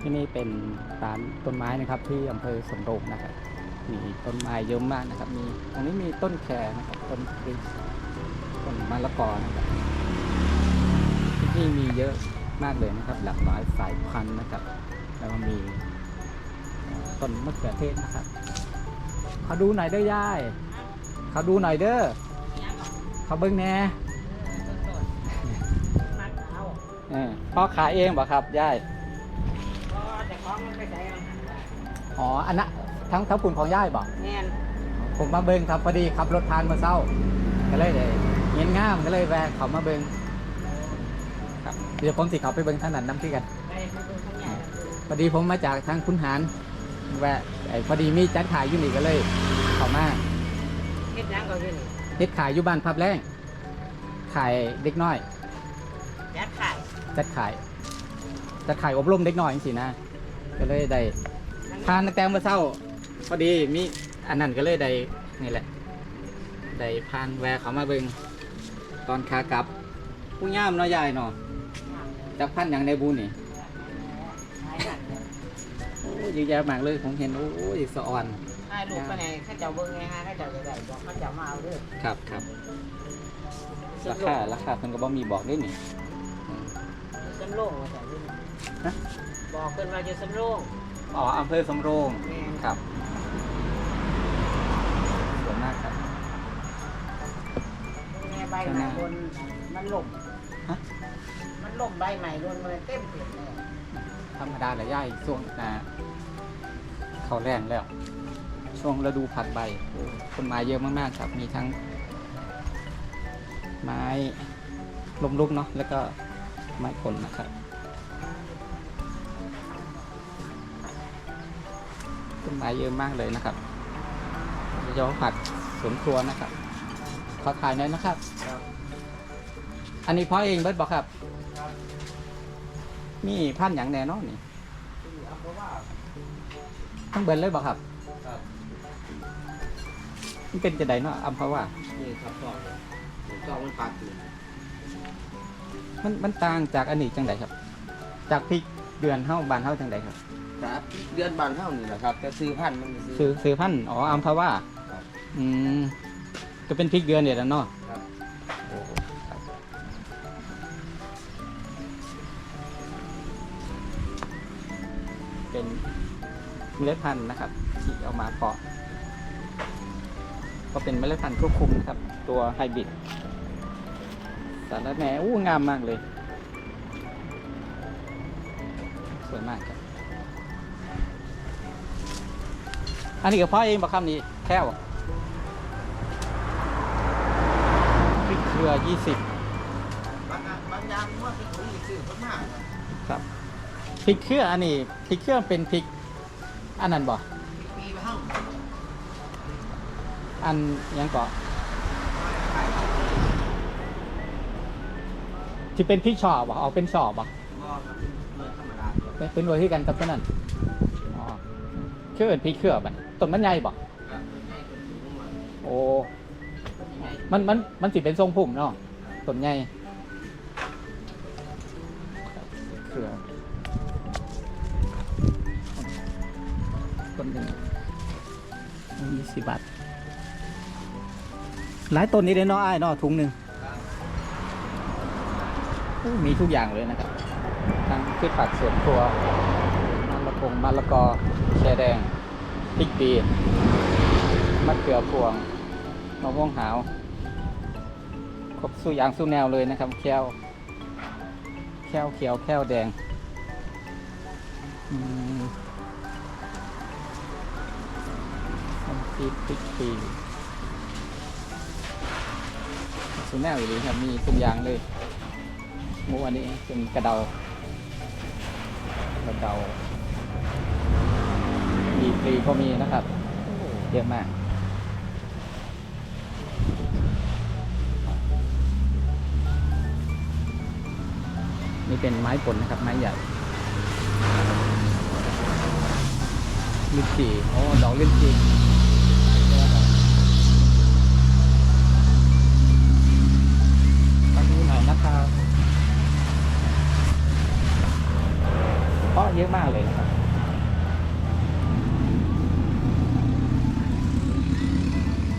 ที่นี่เป็นร้านต้นไม้นะครับ ที่อำเภอสำโรงนะครับ มีต้นไม้เยอะมากนะครับ มีตรงนี้มีต้นแคนะครับต้นพริกต้นมะละกอนะครับที่นี่มีเยอะมากเลยนะครับ หลากหลายสายพันธุ์นะครับ แล้วก็มีต้นมะเขือเทศนะครับเขาดูหน่อยเด้อยายเขาดูหน่อยเด้อเขาเบิ้งแน่ ออพ่อขายเองบ่ครับยายอ๋ออันนั้นทั้งทั้งปุ่นของย่ายบอกแม่นผมมาเบิงครับพอดีขับรถทานมาเศร้า ก็เลยเลยเงี้ยงามก็เลยแวะเขามาเบิงครับเดี๋ยวผมสิเขาไปเบิงทางนั้นน้ำพี่กันไปดูข้างใหญ่พอดีผมมาจากทางคุณหารแวะไอ้พอดีมีจัดขายอยู่นี่ก็เลย เขามาเฮ็ดหยังก็อยู่นี่เฮ็ดขายอยู่บ้านพับแรงขายเด็กน้อยยัดขาย จัดขายจัดขายอบรมเด็กน้อยจริงๆนะ ก็เลยได้ทานตั้งแต่เมื่อเช้า พอดีมีอันนั้นก็เลยได้นี่แหละได้พานแวะเขามาเบิงตอนขากลับผู้ย่ามเนาะยายเนาะจากพันอย่างในบูนี่โอ้ยเยอะแยะมากเลยผมเห็นโอ้ยสะออนให้ลูกไปไหนข้าเจ้าเบิ่งไงฮะข้าเจ้าจะได้บอกข้าเจ้ามาเอาเด้อครับครับราคาราคาเพิ่นก็บ่มีบอกด้วยนี่อืม สำโรงว่าแต่อยู่นี่ฮะ บอกเพิ่นว่าอยู่สำโรงอ๋ออำเภอสำโรงแม่นครับสวยมากครับ แม่ใบใหม่บนมันล่มฮะ มันล่มใบใหม่บนมันเต็มเปลี่ยนเลยธรรมดาแหละย่ายช่วงนาเขาแรงแล้ว ช่วงฤดูผัดใบโอ้ต้นไม้เยอะมากๆครับ มีทั้ง ไม้ลมลุกเนาะแล้วก็ ไม้ผลนะครับต้นไม้เยอะมากเลยนะครับยอผักสวนครัวนะครับ ขอถ่ายหน่อยนะครับ อันนี้พ่อเองเบิร์ดบอกครับ มีพันธุ์อย่างแน่นอนนี่เอาเพราะว่าทั้งเบิร์ดเลยบอกครับครับมันเป็นจะไดเนาะอัมพว่านี่ครับก็ก็มันปากอยู่ มันมันต่างจากอันนี้จังไดครับ จากพริกเดือนเท่าบานเท่าจังไดครับครับเดือนบานเท่านี่แหละครับแต่ซื้อพันธุ์มันซื้อซื้อพันธุ์อ๋ออัมพว่าครับอืมก็เป็นพริกเดือนเนี่ยแหละเนาะครับโอ้ครับเป็นเมล็ดพันธุ์นะครับ ที่เอามาเพาะก็เป็นเมล็ดพันธุ์ควบคุมนะครับ ตัวไฮบริด สารแหน่อู้งามมากเลย สวยมากครับ อันนี้กับพ่อเองบอกคำนี้แค่วพริกเครือยี่สิบบางยางบางอย่างว่าเป็นของอีกซื้อคนมากครับพริกเครืออันนี้พริกเครือเป็นพริก อันนั้นบ่อันยังก่อ ที่เป็นพริกชอบบ่เอาเป็นชอบบ่ก็ครับเลือธรรมดาครับเป็นเป็นเวอร์ที่กันกับตัวนั้นอ๋อคือเป็นพริกเครือบ่ต้นมันใหญ่บ่ครับให้คนสูงมาโอ้มันมันมันสิเป็นทรงพุ่มเนาะต้นใหญ่เครือต้นหนึ่งยี่สิบบาทหลายต้นนี้เลยเนาะไอ้ายเนาะถุงหนึ่งครับโอ้ มีทุกอย่างเลยนะครับ ทั้งพืชผักสวนครัวมะละกงมะละกอแชแดงพริกปีมะเขือพวงมะม่วงหาวครบสู้อย่างสู้แนวเลยนะครับ แควแควเขียวแควแดงพริกพริกปีสู้แนวอยู่ดีครับมีทุกอย่างเลย มูอันนี้เป็นกระเดากระเดาดีปรีก็มีนะครับ เยอะมากนี่เป็นไม้ผลนะครับ ไม้ใหญ่ลิ้นจี่โอดอกลิ้นจี่ พาะเยอะมากเลยนะครับ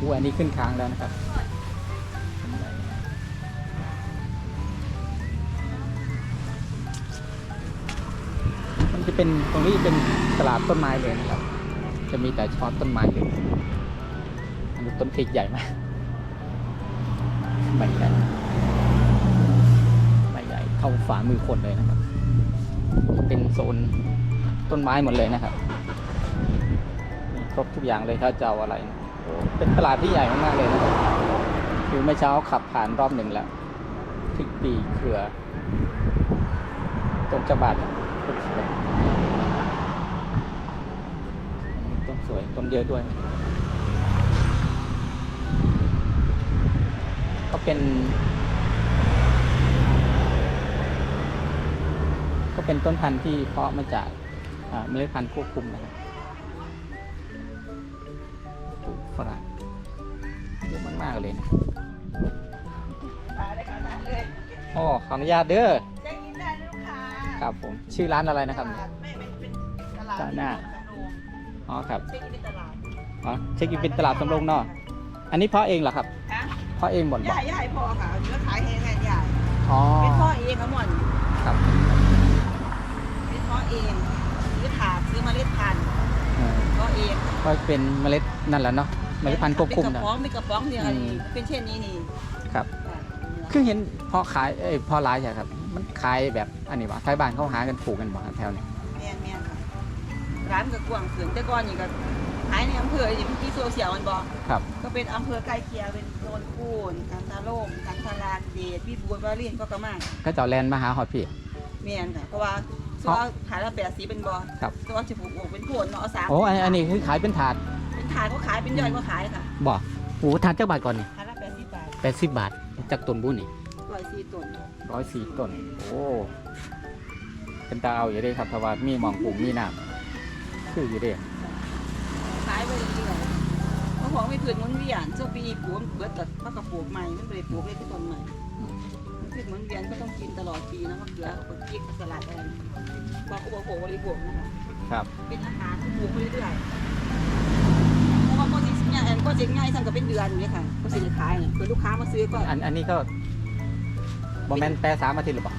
อู้อันนี้ขึ้นค้างแล้วนะครับมันจะเป็นตรงนี้เป็นตลาดต้นไม้เลยนะครับ จะมีแต่เฉพาะต้นไม้เลยอันนี้ต้นพริกใหญ่มากใบใหญ่ใบใหญ่เท่าฝ่ามือคนเลยนะครับ เป็นโซนต้นไม้หมดเลยนะครับมีครบทุกอย่างเลยถ้าจะเอาอะไรนะเป็นตลาดที่ใหญ่มากๆเลยนะครับคือเมื่อเช้าขับผ่านรอบหนึ่งแล้วพริกปีเขือ ตรงจังหวัดต้นสวยต้นสวยต้นเยอะด้วย ก็เป็น เป็นต้นพันธุ์ที่เพาะมาจากอ่าเมล็ดพันธุ์ควบคุมนะครับปลูกฝรั่งเยอะมากๆเลยนะขายได้ขนาดเลยอ๋อขออนุญาตเด้อจะกินได้ลูกค้าครับผมชื่อร้านอะไรนะครับตลาดไม่เป็นเป็นตลาดตลาดหน้าอ๋อครับเช็คอินเป็นตลาดอ๋อเช็คอินเป็นตลาดสำโรงเนอกอันนี้เพาะเองเหรอครับฮะเพาะเองหมดใหบ่ญ่ใหญ่พอค่ะเนื้อขายแห้งงานใหญ่อ๋อเป็นพ่อเองครับหม่อนครับ เป็นพ่อเองซื้อถาดซื้อเมล็ดพันธุ์เออพ่อเองก็เป็นเมล็ดนั่นแหละเนาะเมล็ดพันธุ์ควบคุมเป็นกนะ ระป๋องเป็นกระป๋องเนี่ยค่ะอืม เป็นเช่นนี้นี่ครับค่ะคือเห็นพอขายเอ้ยพอร้ายใช่ครับ มันขายแบบอันนี้วะไทยบ้านเขาหากันปลูกกันบ่ครับแถวนี้แม่นแม่นค่ะร้านก็กว้างขึ้นแต่ก่อนนี่ก็ขายในอำเภออย่างที่โซเชียลมันบอก ครับ ก็เป็นอำเภอใกล้เคียงเป็นโซนคูนกันทาโล่มกันทาลานเดชพี่บัววารินก็กระมังก็จะเอาแลนด์มาหาฮอดพี่ เมียนค่ะเพราะว่า ส่วนเอาขายละแปดสีเป็นบอครับ ตัวจะผูกอกเป็นโผลเนาะเอาสามโอ้อันอันนี้คือขายเป็นถาดเป็นถาดก็ขายเป็นย่อยก็ขายค่ะบ่โอ้ถาดเจ้าบาทก่อนนี่ขายละแปดสิบบาทแปดสิบบาทจากต้นบุญนี่ร้อยสี่ต้นร้อยสี่ต้น โอ้เป็นตาเอาอยู่เด้ครับเพราะว่ามีหมองปลูกมีน้ำคืออยู่เด้ขายไปเรื่อยๆเพราะของไม่ผืนหมุนเวียนช่วงปีปลูกเบิดตัดเขาก็ปลูกใหม่มันไม่ได้ปลูกเลยที่ต้นใหม่ มันผืนหมุนเวียนก็ต้องกินตลอดปีนะมะเขือกับพริกสลัดอะไรบอกอุปโภคบริโภคนะคะครับ เป็นอาหารที่ปลูกไปเรื่อยๆเพราะว่าก็จิง่ายแอนก็จิง่ายสั่งกับเป็นเดือนอย่างนี้ยค่ะก็สินขายเนี่ยเผื่อลูกค้ามาซื้อก็อันอันนี้ก็บอแมนแปรสามอาทิตย์หรือเปล่า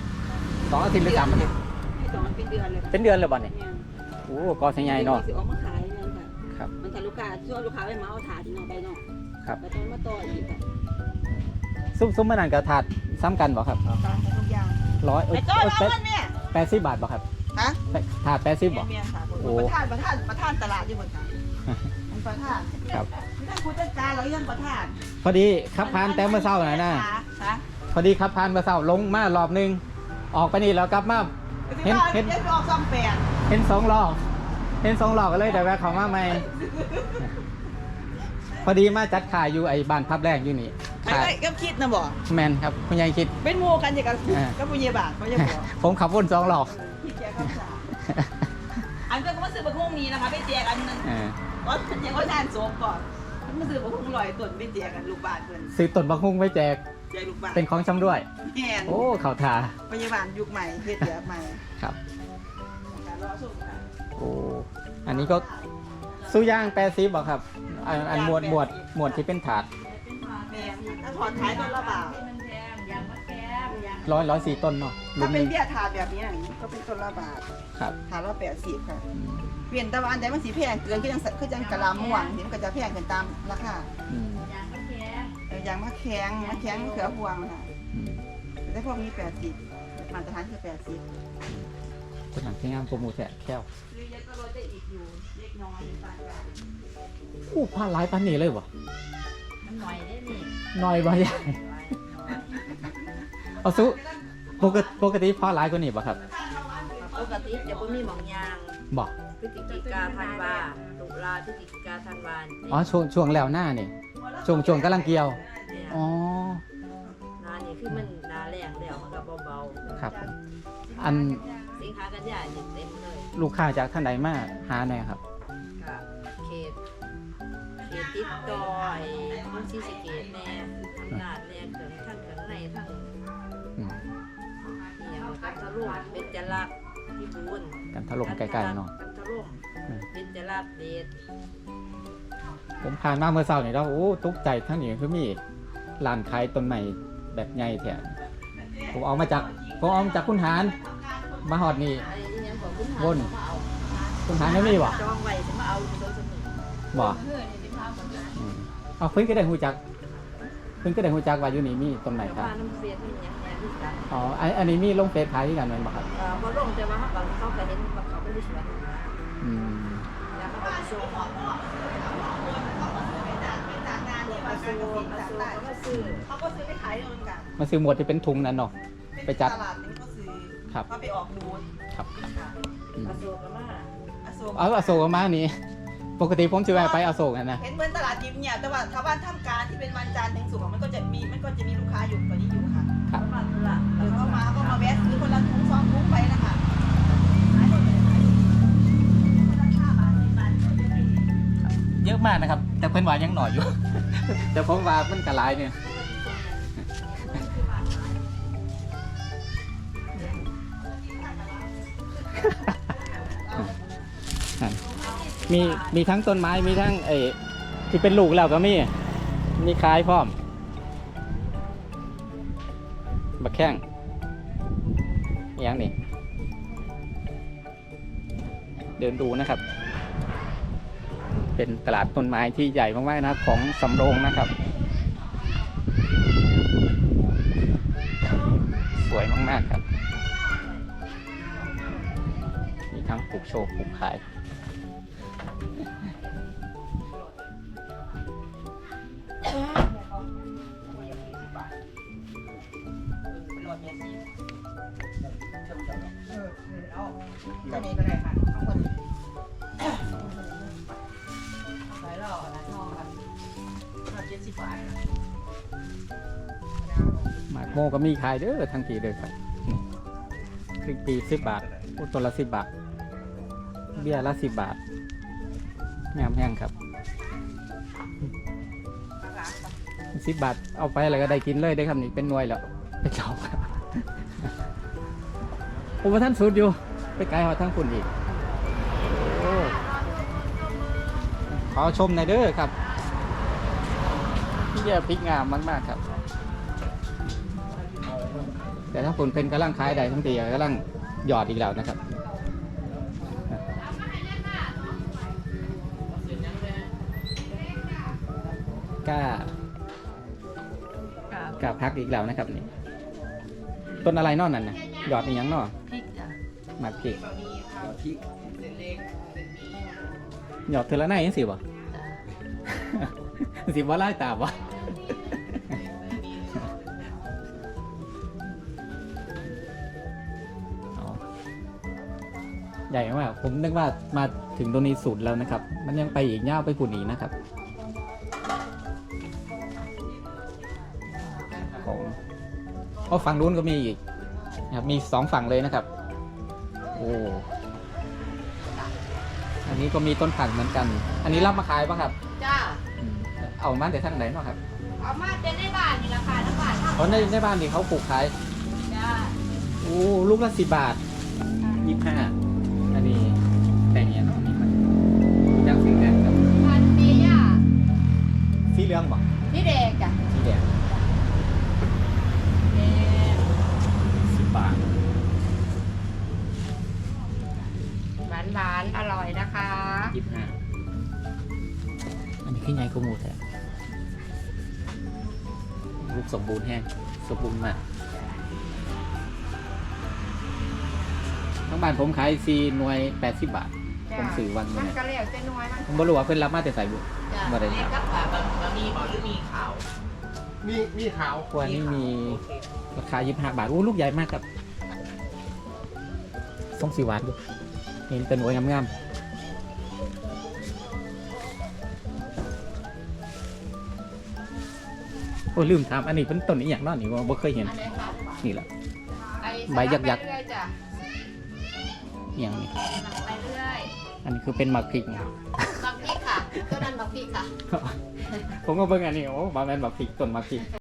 สองอาทิตย์หรือสามอาทิตย์ให้ต่อมันเป็นเดือนเลยเป็นเดือนเลยบ่เนี่ยเนี่ยโอ้กอสัญญาเนาะสิออกมาขายเนี่ยค่ะครับมันถ้าลูกค้าช่วยลูกค้าไปเหมาเอาถาดที่นอกไปเนาะครับแล้วต้องมาต่ออีกค่ะซุ้มซุ้มมันนั่นกับถาด ซ้ำกันบ่ครับตามทุกอย่างร้อยไอ้จ้อยมาเอาเงินแม่แปดสิบบาทบ่ครับฮะถาดแปดสิบบ่ เมียค่ะโอ้ ประธานประธานประธานตลาดอยู่บนค่ะมันประธานครับไม่ต้องผู้จัดการเรายังประธานพอดีขับพานแต่เมื่อเช้าน่ะนะฮะพอดีขับพานเมื่อเช้าลงมารอบหนึง ออกไปนี่แล้วกลับมา เห็นเห็เห็นนออกซ่อมแปดเห็นสองรอบเห็นสองรอบก็เลยแต่แวะเขามาใหม่ พอดีมาจัดขายอยู่ไอ้บ้านพับแรกอยู่นี่ใครขายก็ก็คิดนะบอก แมนครับคุณยายคิด เป็นโมกันอย่างกับอ่า กับปุญญาบาทเขาจะบอกผมขับวนสองรอบพี่แจกคำสาอันก็มาซื้อบะฮุ่งนี้นะคะไปแจกอันนึงเออก็แจกก็ทานโซมก่อนมาซื้อบะฮุ่งลอยต้นไปแจกกันลูกบ้านเพื่อนซื้อต้นบักฮุ้งไว้แจกแจกลูกบ้านเป็นของชำด้วยแม่นโอ้เขาทาพยาบาลยุคใหม่เฮ็ดแบบใหม่ครับ การรอส่งค่ะโอ้อันนี้ก็ สู้ย่างแปรซีบอกครับอันอันหมวดหมวดหมวดที่เป็นถาดแม่นถ้าถอดขายต้นละบาทร้อยร้อยสี่ต้นเนาะถ้าหเป็นงเบี้ยถาดแบบนี้ก็เป็นต้นละบาทครับถาดละแปดสิบค่ะอืมเปลี่ยนแต่ว่าอันใดมันสีแพงเกินก็ยังคือยังกะลาม่วงนี่มันก็จะแพงขึ้นตามราคาอืมเอออย่างมะแข็งมะแข็งมะเขือพวงค่ะอืมแต่พวกนี้แปดสิบมาตรฐานคือแปดสิบ ต้นหนังที่งามโปรโมทแท้แค่วหรือยังก็ลดได้อีกอยู่เล็กน้อยปานกลางอู้ผ้าหลายปันนี่เลยบ่มันหน่อยได้นี่น้อยบ่ใหญ่เอาสู้ปกติปกติผ้าหลายกว่านี้บ่ครับปกติจะบ่มีหมองยางบ่พฤศจิกาธันวาตุลาพฤศจิกาธันวาอ๋อช่วงช่วงแล้วหน้านี่ช่วงช่วงกำลังเกี่ยวเนี่ยอ๋อนานี่คือมันนาแรงแล้วมันก็เบาๆครับผมอัน สินค้ากันยาเนี่ยเต็มเลย ลูกค้าจากท่านใดมาหาหน่อยครับค่ะเขตเขตติดต่อไอ้มุนซีสะเกตแน่ทำงานแน่เกินทั้งข้างในทั้งอืมเนี่ยมันก็ทะลุเป็นจลักษณ์พี่บูนกันถล่มไกลๆเนาะ กันถล่มอืม เป็นจะลาบเดชผมผ่านมาเมื่อเช้านี่แล้วโอ้ตกใจทั้งนี้คือมีร้านขายต้นใหม่แบบใหญ่แท้ผมเอามาจากผมเอามาจากคุณหาร มาหอดนี่ไอ้นี่ยังบอกคุณหาวนมาเอาคุณหารไม่มีบ่จองไว้จะมาเอาอยู่โดยสมุนบ่เพื่อนนี่พาคนงานอืมเอาเพิ่นก็ได้ฮู้จักเพิ่นก็ได้ฮู้จักว่าอยู่นี่มีต้นใหม่แต่ครับว่าน้ำเสียมันยังแย่ที่กันอ๋ออันอันนี้มีลงเฟซขายที่กันแม่นบ่ครับเอ่อพอลงแต่ว่าเขาก็เขาก็เห็นว่าเขาไม่ได้สวนอืมแล้วเขาก็ไปส่งอาโซอาโซเขาก็ซื้อเขาก็ซื้อไปขายเหมือนกันมันซื้อหมดที่เป็นถุงนั้นเนาะไปจัดตลาดนี่ก็ซื้อ ครับ เขาไปออกบูธครับอืมอาโซก็มาอโศกเอาอโศกมานี่ปกติผมสิแวะไปอโศกอะนะเห็นเหมือนตลาดยิ้มเนี่ยแต่ว่าถ้าวันทำการที่เป็นวันจันทร์ถึงศุกร์มันก็จะมีมันก็จะมีลูกค้าอยู่กว่านี้อยู่ค่ะครับเขามาธุระเดี๋ยวเขามาก็มาแวะซื้อคนละถุงสองถุงไปนะคะขายหมดเลยขายคนละห้าบาทสิบบาทก็จะมีเยอะมากนะครับ แต่เพิ่นว่ายังหน่อยอยู่ แต่ผมว่ามันกระลายเนี่ย มีมีทั้งต้นไม้มีทั้งไอ้ที่เป็นลูกแล้วก็มีมีคล้ายพร้อมบักแข้งอหย่างนี้เดินดูนะครับ เป็นตลาดต้นไม้ที่ใหญ่มากๆนะครับของสำโรงนะครับ สวยมากๆครับ มีทั้งปลูกโชว์ปลูกขาย เป็นรถเนี่ยสิเออเอาเจ้านี้ก็ได้ค่ะข้างบนสายหล่อนะทองกันเราเจ็ดสิบบาทหมากโมก็มีขายเด้อทั้งปีเด้อครับครึ่งปีสิบบาทอุตัวละสิบบาท เบี้ยละสิบบาท งามแห้งครับสิบบาทเอาไปอะไรก็ได้กินเลยได้อครับนี่เป็นหน่วยแล้วไปเจ้าครับโอ้ท่านสุดอยู่ ไปไกลหอทั้งคุณอีกโอ้ขอชมหน่อยเด้อครับพี่เดียพริกงามมากๆครับ แต่ถ้าผลเป็นกำลังคล้ายใดทั้งตีกำลังหยอดอีกแล้วนะครับ กล้ากล้าพักอีกแล้วนะครับนี่ต้นอะไรนอกนั่นนะหยอดอีกยังนอพริกจ้ะหมักพริกพริกเส้นเล็กเส้นหมีหยอดเทอละไหนยังสิบ่สิบ่ไล่ตาบ่เอาใหญ่มากผมนึกว่ามาถึงตรงนี้สุดแล้วนะครับ มันยังไปอีกย่าวไปผุนอีกนะครับ โอ้ฝั่งนู้นก็มีอีกนะครับมีสองฝั่งเลยนะครับ โอ้อันนี้ก็มีต้นผักเหมือนกัน อันนี้รับมาขายป่ะครับจ้า อืมเอามาแต่ท่านไหนเนาะครับเอามาเต็นในบ้านนี่ราคาน้ำบาทเท่าเพราะในในบ้านนี่เขาปลูกขายจ้าโอ้ลูกละสิบบาทยี่ห้าอันนี้แต่งเงี้ยเนาะนี่มันย่างสีแดงครับพันเมียสีเหลืองบ่นี่เด็กจ้ะ สีแดงสิ บบาท หวานหวานๆอร่อยนะคะ ยี่ห้าอันนี้ขึ้นใหญ่กว่าหมูแท้ลูกสมบูรณ์แห้งสมบูรณ์มากทั้งบ้านผมขายซีหน่วยแปดสิบบาท ผมซื้อวันหนึมังนเนี่ยก็เลี้ยวเจ้น้อยมันผมบ่รู้ว่าเพิ่นรับมาแต่ใส่บุ จ้ะบ่ได้เล็ถากมกับอ่าบะบะหมี่หมอหรือมีขาว มีมีขาวควรนี่มีโอเคราคายี่ห้าบาทอู้ลูกใหญ่มากครับส่งสีหวานดูเห็นเป็นหน่วยงามๆโอ้ลืมถามอันนี้เป็นต้นอีหยังเนาะนี่ว่าบ่เคยเห็นอันไหนคะนี่แหละ ไอ้ใบยักษ์ยักษ์ไปเรื่อยจ้ะอีหยังนี่ไปเรื่อยอันนี้คือเป็นหมักพริกนะ บักพริกค่ะต้นนั้นบักพริกค่ะ ผมก็เบิ่งอันนี้โอ้บาแมนแบบพลิกต้นมาพลิก